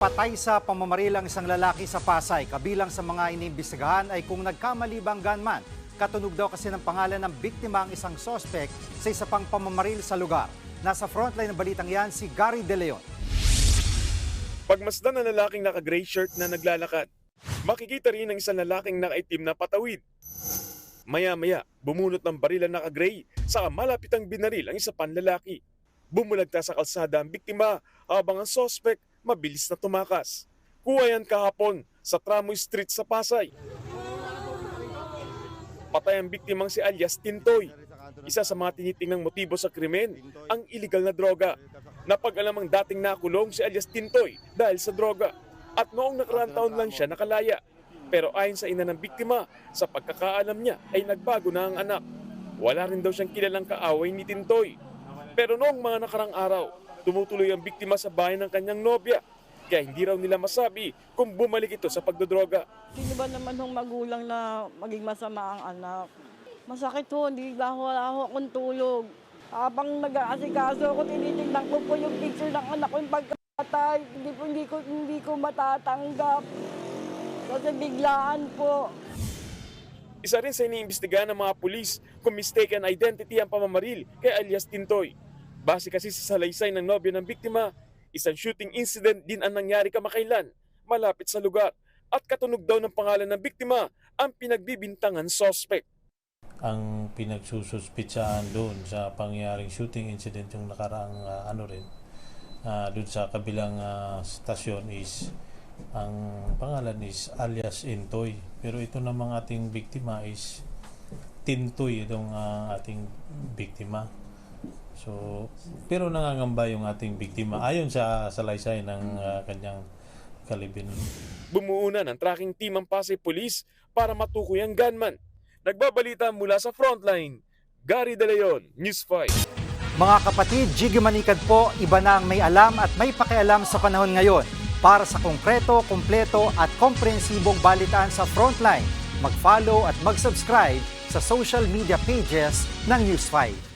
Patay sa pamamaril ang isang lalaki sa Pasay. Kabilang sa mga iniimbestigahan ay kung nagkamali bang gunman. Katunog daw kasi ng pangalan ng biktima ang isang sospek sa isa pang pamamaril sa lugar. Nasa frontline ng balitang yan si Gary De Leon. Pagmasdan ng lalaking naka-gray shirt na naglalakad, makikita rin ang isang lalaking nakaitim na patawid. Maya-maya, bumunot ng baril ang naka-gray sa malapitang binaril ang isa pang lalaki. Bumulagta sa kalsada ang biktima habang ang sospek mabilis na tumakas. Kuha yan kahapon sa Tramoy Street sa Pasay. Patay ang biktimang si alias Tintoy. Isa sa mga tinitingang motibo sa krimen, ang iligal na droga. Napag-alam dating nakulong si alias Tintoy dahil sa droga. At noong nakaraang taon lang siya nakalaya. Pero ayon sa ina ng biktima, sa pagkakaalam niya ay nagbago na ang anak. Wala rin daw siyang kilalang kaaway ni Tintoy. Pero noong mga nakarang araw, tumutuloy ang biktima sa bahay ng kanyang nobya. Kaya hindi raw nila masabi kung bumalik ito sa pagdodroga. Sino ba naman hong magulang na maging masama ang anak? Masakit ho, hindi ba ho, wala ho akong tulog. Habang nag-aasikaso ako, tinitingnan ko po yung picture ng anak ko yung pagkatay. Hindi po, hindi ko, hindi ko matatanggap. Kasi biglaan po. Isa rin sa iniimbestigahan ng mga pulis kung mistaken identity ang pamamaril kay alias Tintoy. Base kasi sa salaysay ng nobyo ng biktima, isang shooting incident din ang nangyari kamakailan malapit sa lugar. At katunog daw ng pangalan ng biktima ang pinagbibintangan suspect. ang pinagsususpitsahan doon sa pangyayaring shooting incident yung nakaraang ah, ano rin ah, doon sa kabilang ah, stasyon is ang pangalan is alias Intoy. Pero ito namang ating biktima is Tintoy itong ah, ating biktima so pero nangangamba yung ating biktima ayon sa salaysay ng ah, kanyang kalibin Bumuo na ng tracking team ang Pasay Police para matukoy ang gunman. Nagbabalita mula sa frontline, Gary De Leon, News 5. Mga kapatid, Jiggy Manikad po, iba na ang may alam at may pakialam sa panahon ngayon. Para sa konkreto, kumpleto at komprehensibong balitaan sa Frontline, mag-follow at mag-subscribe sa social media pages ng News 5.